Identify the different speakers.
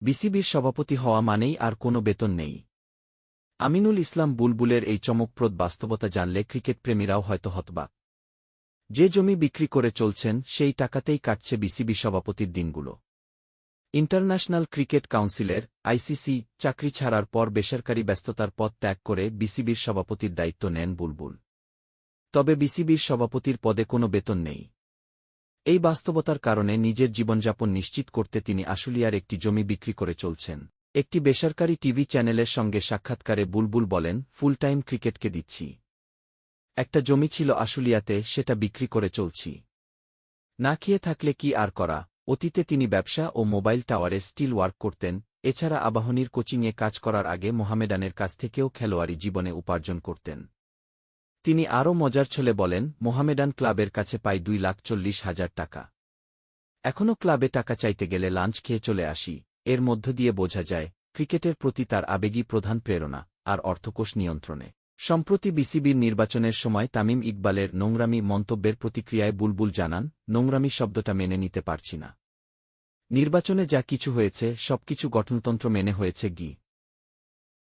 Speaker 1: বিসিবির সভাপতি হওয়া মানেই আর কোনো বেতন নেই। আমিনুল ইসলাম বুলবুলের এই চমকপ্রদ বাস্তবতা জানলে ক্রিকেটপ্রেমীরাও হয়তো হতবাক। যে জমি বিক্রি করে চলছেন, সেই টাকাতেই কাটছে বিসিবি সভাপতির দিনগুলো। ইন্টারন্যাশনাল ক্রিকেট কাউন্সিলের আইসিসি চাকরি ছাড়ার পর বেসরকারি ব্যস্ততার পদ ত্যাগ করে বিসিবির সভাপতির দায়িত্ব নেন বুলবুল। তবে বিসিবির সভাপতির পদে কোনো বেতন নেই। এই বাস্তবতার কারণে নিজের জীবনযাপন নিশ্চিত করতে তিনি আশুলিয়ার একটি জমি বিক্রি করে চলছেন। একটি বেসরকারি টিভি চ্যানেলের সঙ্গে সাক্ষাৎকারে বুলবুল বলেন ফুল টাইম ক্রিকেটকে দিচ্ছি। একটা জমি ছিল আশুলিয়াতে, সেটা বিক্রি করে চলছি। না খেয়ে থাকলে কি আর করা? অতীতে তিনি ব্যবসা ও মোবাইল টাওয়ারে স্টিল ওয়ার্ক করতেন, এছাড়া আবাহনীর কোচিংয়ে কাজ করার আগে মোহামেডানের কাছ থেকেও খেলোয়াড়ি জীবনে উপার্জন করতেন। তিনি আরও মজার ছলে বলেন, মোহামেডান ক্লাবের কাছে পাই দুই লাখ চল্লিশ হাজার টাকা। এখনও ক্লাবে টাকা চাইতে গেলে লাঞ্চ খেয়ে চলে আসি, এর মধ্য দিয়ে বোঝা যায়, ক্রিকেটের প্রতি তার আবেগী প্রধান প্রেরণা, আর অর্থকোষ নিয়ন্ত্রণে। সম্প্রতি বিসিবির নির্বাচনের সময় তামিম ইকবালের নোংরামি মন্তব্যের প্রতিক্রিয়ায় বুলবুল জানান, নোংরামি শব্দটা মেনে নিতে পারছি না। নির্বাচনে যা কিছু হয়েছে, সবকিছু গঠনতন্ত্র মেনে হয়েছে গি।